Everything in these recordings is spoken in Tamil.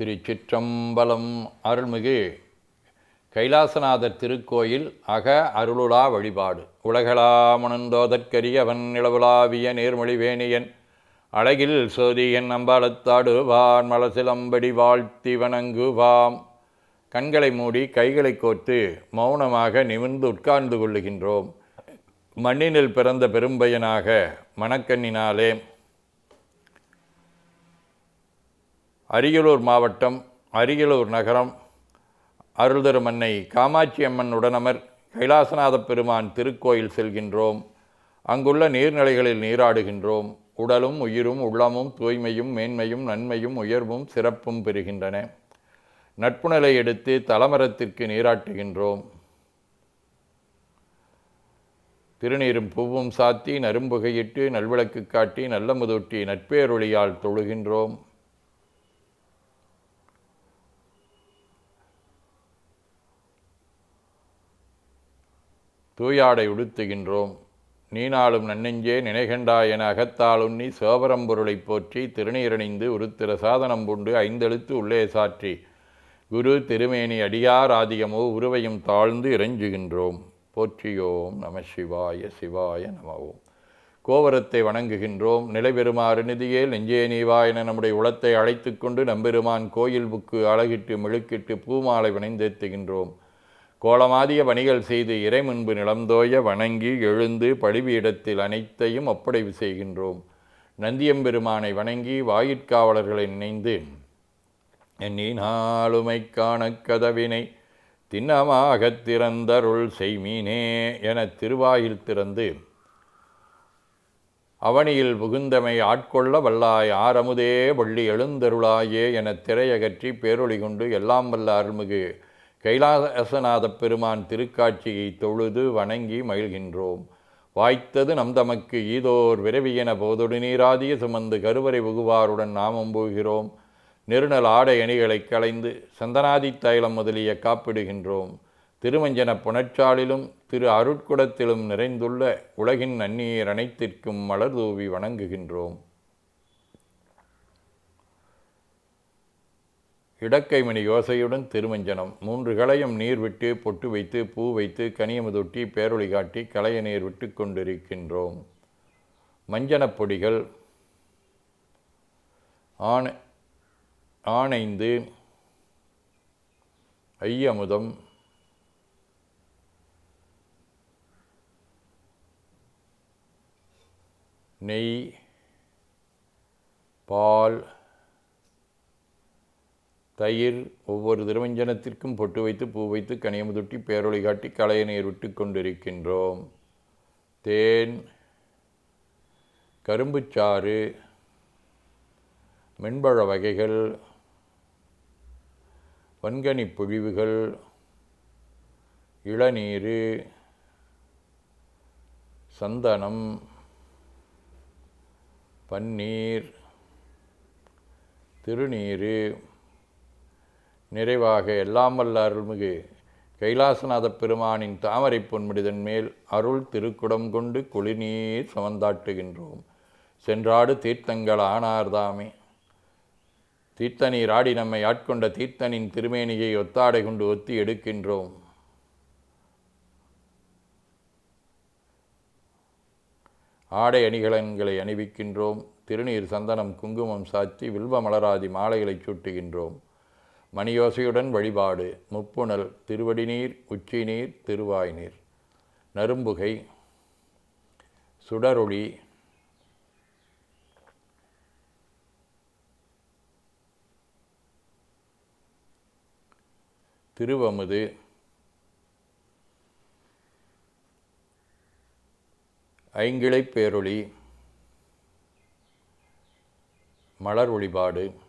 திருச்சிற்றம்பலம் அருள்மிகு கைலாசநாதர் திருக்கோயில் அக அருளுலா வழிபாடு. உலகளாமணந்தோதற்கரியவன் நிலவுலாவிய நேர்மொழிவேணியன் அழகில் சோதியன் அம்பாலத்தாடுவான் மலசிலம்படி வாழ்த்தி வணங்குவாம். கண்களை மூடி கைகளை கோர்த்து மௌனமாக நிமிர்ந்து உட்கார்ந்து கொள்ளுகின்றோம். மண்ணினில் பிறந்த பெரும்பயனாக மணக்கண்ணினாலே அரியலூர் மாவட்டம் அரியலூர் நகரம் அருள்தருமன்னை காமாட்சி அம்மன் உடனமர் கைலாசநாத பெருமான் திருக்கோயில் செல்கின்றோம். அங்குள்ள நீர்நிலைகளில் நீராடுகின்றோம். உடலும் உயிரும் உள்ளமும் தூய்மையும் மேன்மையும் நன்மையும் உயர்வும் சிறப்பும் பெறுகின்றன. நட்புணலை எடுத்து தலமரத்திற்கு நீராட்டுகின்றோம். திருநீரும் பூவும் சாத்தி நரும்புகையிட்டு நல்விளக்கு காட்டி நல்ல முதூட்டி நட்பேரொழியால் தொழுகின்றோம். தூயாடை உடுத்துகின்றோம். நீனாளும் நன்னெஞ்சே நினைகண்டா என அகத்தாலுண்ணி சோபரம்பொருளைப் போற்றி திருநீரணிந்து உருத்திர சாதனம் பூண்டு ஐந்தெழுத்து உள்ளே சாற்றி. குரு திருமேனி அடியார் ஆதியமோ உருவையும் தாழ்ந்து இறைஞ்சுகின்றோம். போற்றியோம் நம சிவாய சிவாய நமவோம் கோவரத்தை வணங்குகின்றோம். நிலைபெறுமாறு நிதியே நெஞ்சே நீவா என நம்முடைய உளத்தை அழைத்து கொண்டு நம்பெருமான் கோயில் புக்கு அழகிட்டு மெழுக்கிட்டு பூமாலை வினைந்தேத்துகின்றோம். கோலமாதிய பணிகள் செய்து இறை முன்பு நிலந்தோய வணங்கி எழுந்து பழிபீடத்தில் அனைத்தையும் ஒப்படைவு செய்கின்றோம். நந்தியம்பெருமானை வணங்கி வாயிற்காவலர்களை நினைந்து எண்ணி நாளுமை காண கதவினை திண்ணமாக திறந்தருள் செய்மீனே என திருவாயில் திறந்து அவனியில் புகுந்தமை ஆட்கொள்ள வல்லாய் ஆரமுதே வள்ளி எழுந்தருளாயே என திரையகற்றி பேரொளி கொண்டு எல்லாம் வல்ல அருள்மிகு கைலாசநாத பெருமான் திருக்காட்சியை தொழுது வணங்கி மகிழ்கின்றோம். வாய்த்தது நம் தமக்கு ஈதோர் விரவியன போதொடு நீராதிய சுமந்து கருவறை புகுவாருடன் நாமம் போகிறோம். நெருநல் ஆடை அணிகளை களைந்து சந்தனாதி தைலம் முதலிய காப்பிடுகின்றோம். திருமஞ்சன புணச்சாலிலும் திரு அருட்குடத்திலும் நிறைந்துள்ள உலகின் நன்னீர் அனைத்திற்கும் மலர் தூவி வணங்குகின்றோம். இடக்கைமணி யோசையுடன் திருமஞ்சனம். மூன்று களையும் நீர் விட்டு பொட்டு வைத்து பூ வைத்து கனியமுதொட்டி பேரொளி காட்டி களைய நீர் விட்டு கொண்டிருக்கின்றோம். மஞ்சனப் பொடிகள் ஆணை ஆணைந்து ஐயமுதம் நெய் பால் தயிர் ஒவ்வொரு திருவஞ்சனத்திற்கும் பொட்டு வைத்து பூ வைத்து கனியமுதுட்டி பேரொளி காட்டி களைய விட்டு கொண்டிருக்கின்றோம். தேன் கரும்புச்சாறு மென்பழ வகைகள் வன்கனி பொழிவுகள் இளநீர் சந்தனம் பன்னீர் திருநீர் நிறைவாக எல்லாம் வல்ல அருள்மிகு கைலாசநாத பெருமானின் தாமரை பொன்முடிதன் மேல் அருள் திருக்குடம் கொண்டு குளிநீர் சமந்தாட்டுகின்றோம். சென்றாடு தீர்த்தங்கள் ஆனார்தாமே. தீர்த்தநீர் ஆடி நம்மை ஆட்கொண்ட தீர்த்தனின் திருமேனியை ஒத்தாடை கொண்டு ஒத்தி எடுக்கின்றோம். ஆடை அணிகலன்களை அணிவிக்கின்றோம். திருநீர் சந்தனம் குங்குமம் சாத்தி வில்வ மலராதி மாலைகளை சூட்டுகின்றோம். மணியோசையுடன் வழிபாடு. முப்புணல் திருவடிநீர் உச்சிநீர் திருவாய்நீர். நரும்புகை சுடரொளி திருவமுது ஐங்கிளைப் பேரொளி மலர் ஒளிபாடு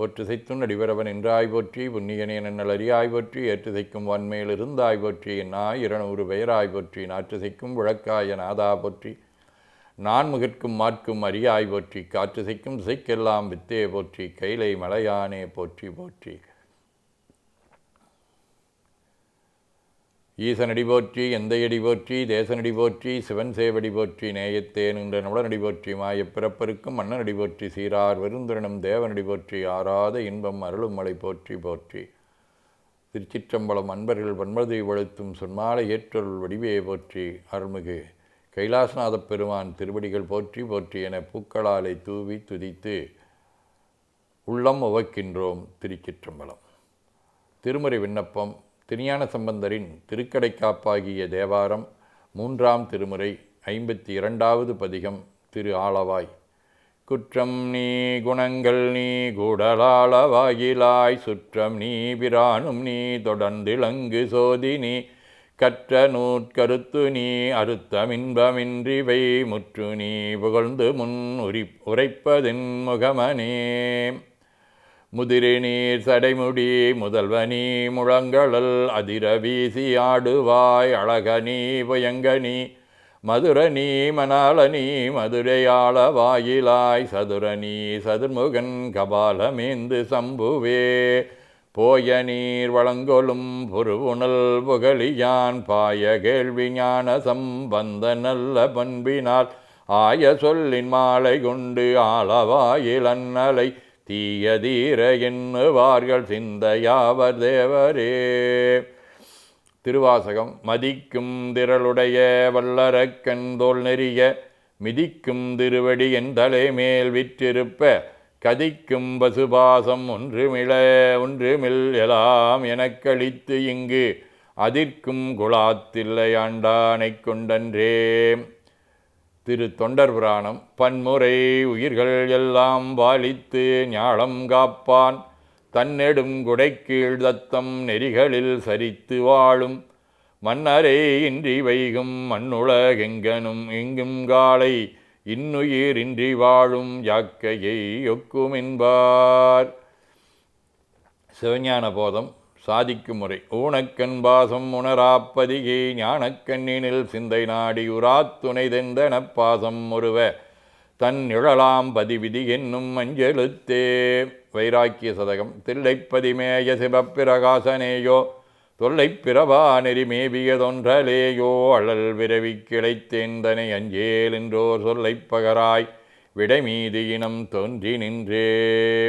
போற்றுதைத்துன் அடிவரவன் என்றாய் போற்றி புண்ணியனே நன்னல் அறியாய் போற்றி ஏற்றுசைக்கும் வன்மேல் இருந்தாய் போற்றி நாய் இருநூறு பெயராய் போற்றி நாற்றுசைக்கும் விளக்காய நாதா போற்றி. நான்முகற்கும் மாற்கும் அறியாய் போற்றி காற்றுசைக்கும் திசைக்கெல்லாம் வித்தே போற்றி கைலை மலையானே போற்றி போற்றி. ஈசனடி போற்றி எந்தையடி போற்றி தேசனடி போற்றி சிவன் சேவடி போற்றி நேயத்தேன் நின்ற நுடனடி போற்றி மாயப்பிறப்பருக்கும் மன்னனடி போற்றி சீரார் வெறுந்துரணம் தேவனடி போற்றி ஆறாத இன்பம் அருளும் மலை போற்றி போற்றி. திருச்சிற்றம்பலம் அன்பர்கள் வன்மதை வழுத்தும் சொன்மாலை ஏற்றொருள் வடிவையை போற்றி அருள்மிகு கைலாசநாதப் பெருமான் திருவடிகள் போற்றி போற்றி என பூக்களாலை தூவி துதித்து உள்ளம் உவக்கின்றோம் திருச்சிற்றம்பலம். திருமுறை விண்ணப்பம் திருஞான சம்பந்தரின் திருக்கடைக்காப்பாகிய தேவாரம் மூன்றாம் திருமுறை ஐம்பத்தி இரண்டாவது பதிகம் திரு ஆளவாய். குற்றம் நீ குணங்கள் நீ குடலாளவாயிலாய் சுற்றம் நீ பிரானும் நீ தொடர்ந்திலங்கு சோதி நீ கற்ற நூற்கருத்து நீ அறுத்தமின்பமின்றிவை முற்று நீ புகழ்ந்து முன் உரி உரைப்பதின் முகமனே. முதிரை நீர் சடைமுடி முதல்வனி முழங்கழல் அதிர வீசி ஆடுவாய் அழகனி பயங்கனி. மதுரணி மணாலனி மதுரையாள வாயிலாய் சதுரணி சதுர்முகன் கபாலமேந்து சம்புவே. போய நீர் வளங்கொலும் புருவுணல் புகழியான் பாய கேள்வி ஞான சம்பந்த நல்ல பண்பினால். ஆய சொல்லின் மாலை கொண்டு ஆளவாயில் அன்னலை தீயதீர எண்ணுவார்கள் சிந்தையாவர் தேவரே. திருவாசகம் மதிக்கும் திரளுடைய வல்லரக்கண் தோல் நெறிய மிதிக்கும் திருவடி என் தலைமேல் விற்றிருப்ப கதிக்கும் பசுபாசம் ஒன்றுமிழ ஒன்றுமில் எலாம் எனக்களித்து இங்கு அதிர்க்கும் குலாத்தில்லை ஆண்டானைக் கொண்டன்றே. திரு தொண்டர் புராணம் பன்முறை உயிர்கள் எல்லாம் பாலித்து ஞாழம் காப்பான். தன்னெடும் குடைக்கீழ் தத்தம் நெறிகளில் சரித்து வாழும். மன்னரே இன்றி வைகும் மண்ணுலகெங்கனும் எங்கும் காலை இன்னுயிர் இன்றி வாழும் யாக்கையை ஒக்குமின்பார். சிவஞான போதம் சாதிக்கும் முறை ஊனக்கண் பாசம் உணராப்பதிகே ஞானக்கண்ணினில் சிந்தை நாடி உராத்துணை தெந்தனப் பாசம் ஒருவ தன் நிழலாம் பதிவிதி என்னும் மஞ்செழுத்தே. வைராக்கிய சதகம் தில்லைப்பதிமேய சிவப்பிரகாசனேயோ. தொல்லைப்பிரபா நெறிமேவியதொன்றலேயோ அழல் விரவி கிளைத்தேந்தனை அஞ்சேல் என்றோர் சொல்லைப்பகராய் விடைமீது இனம் தோன்றி நின்றே.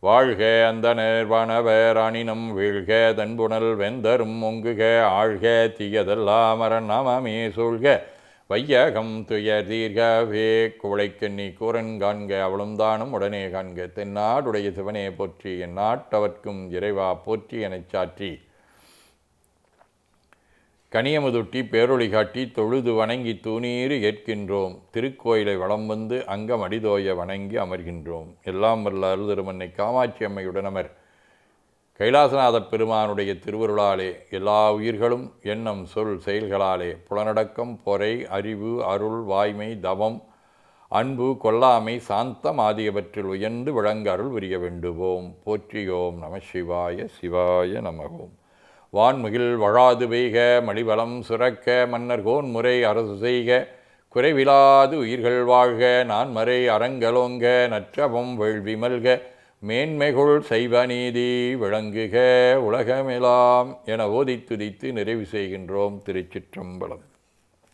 வாழ்க அந்த வானவர் அணினம் வீழ்க தன்புணல் வெந்தரும் ஒங்குக ஆழ்க தீயதெல்லாமரன் அரணாமே சூழ்க. வையகம் துயர் தீர்கவே குவளைக்கண்ணி கூரன் காண்க அவளும் தானும் உடனே காண்க. தென்னாடுடைய சிவனே போற்றி என் நாட்டவர்க்கும் இறைவா போற்றி எனச் சாற்றி. கனியமுதுட்டி பேரொழி காட்டி தொழுது வணங்கி தூணீறு ஏற்கின்றோம். திருக்கோயிலை வளம் வந்து அங்கம் அடிதோய வணங்கி அமர்கின்றோம். எல்லாம் வல்ல அருள்திருமன்னை காமாட்சி அம்மையுடன் அமர். கைலாசநாதப் பெருமானுடைய திருவருளாலே எல்லா உயிர்களும் எண்ணம் சொல் செயல்களாலே புலனடக்கம் பொறை அறிவு அருள் வாய்மை தவம் அன்பு கொல்லாமை சாந்தம் ஆகியவற்றில் உயர்ந்து விளங்க அருள் புரிய வேண்டுவோம். போற்றியோம் நம சிவாய சிவாய நமகோம் வான்முகில் வழாது பெய்க மலிவளம் சுரக்க மன்னர் கோன் முறை அரசு செய்க. குறைவிலாது உயிர்கள் வாழ்க நான் மறை அறங்கலோங்க நற்றபம் வேள்வி மல்க. மேன்மைகுள் செய்வ நீதி விளங்குக உலகமெலாம் என ஓதித்துதித்து நிறைவு செய்கின்றோம் திருச்சிற்றம்பலம்.